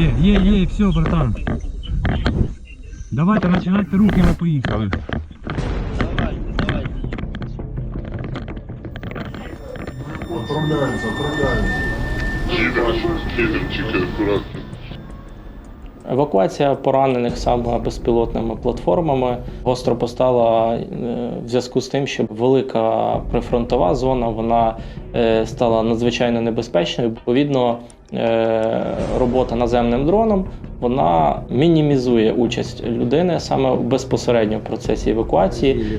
Є, є, є, все, братан. Давайте починайте руки, ми поїхали. Отправляемся, отправляемся. Евакуація поранених саме безпілотними платформами гостро постала е, в зв'язку з тим, що велика прифронтова зона вона е, стала надзвичайно небезпечною. Відповідно, робота наземним дроном вона мінімізує участь людини саме безпосередньо в процесі евакуації.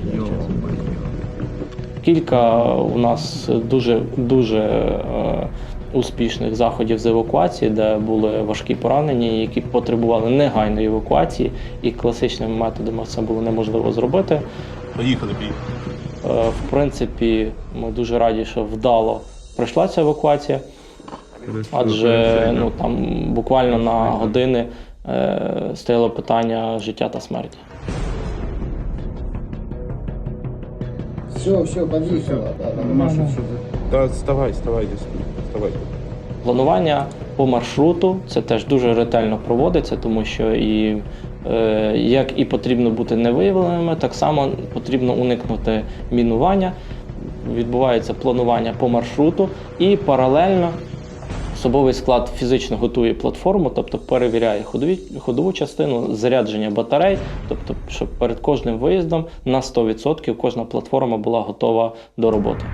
Кілька у нас дуже дуже е, успішних заходів з евакуації, де були важкі поранені, які потребували негайної евакуації, і класичними методами це було неможливо зробити. Поїхали, поїхали. Е, в принципі, ми дуже раді, що вдало пройшла ця евакуація, адже ну там буквально на години е, стояло питання життя та смерті. Все, все, подъехала. Да, да, да. Да, вставай, вставай, здесь. Вставай. Планування по маршруту це теж дуже ретельно проводиться, тому що і е, як і потрібно бути невиявленими, так само потрібно уникнути мінування. Відбувається планування по маршруту і паралельно особовий склад фізично готує платформу, тобто перевіряє ходові, ходову частину, зарядження батарей, тобто, щоб перед кожним виїздом на 100% кожна платформа була готова до роботи.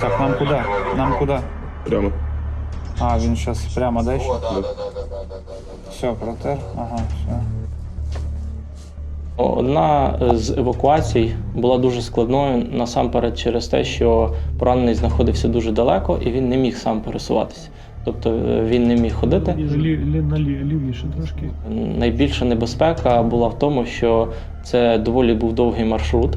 Так, нам куда? Нам куда? Прямо. А, він зараз прямо далі? О, да, да, да, да, да, да, да. Все, протер. Ага, все. Одна з евакуацій була дуже складною насамперед через те, що поранений знаходився дуже далеко і він не міг сам пересуватися. Тобто е, він не міг ходити. Лівіше трошки. Найбільша небезпека була в тому, що це доволі був довгий маршрут,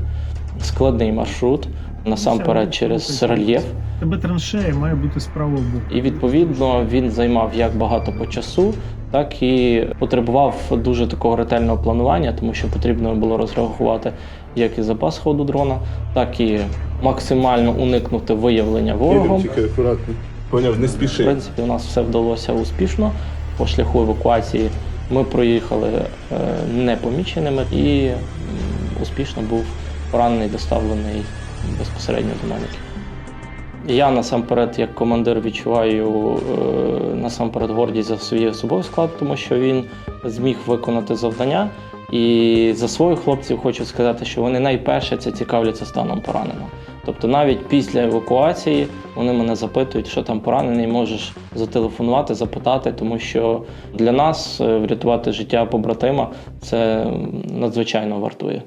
складний маршрут, насамперед через рельєф. Тебе траншея має бути з правого боку. І відповідно він займав як багато по часу, так і потребував дуже такого ретельного планування, тому що потрібно було розрахувати як і запас ходу дрона, так і максимально уникнути виявлення ворогом. тільки акуратно. Поняв, не В принципі, у нас все вдалося успішно. По шляху евакуації ми проїхали е, непоміченими і успішно був поранений, доставлений безпосередньо до медиків. Я насамперед, як командир, відчуваю е, насамперед гордість за свій особовий склад, тому що він зміг виконати завдання. І за своїх хлопців хочу сказати, що вони найперше це цікавляться станом пораненого. Тобто навіть після евакуації вони мене запитують, що там поранений, можеш зателефонувати, запитати, тому що для нас е, врятувати життя побратима це надзвичайно вартує.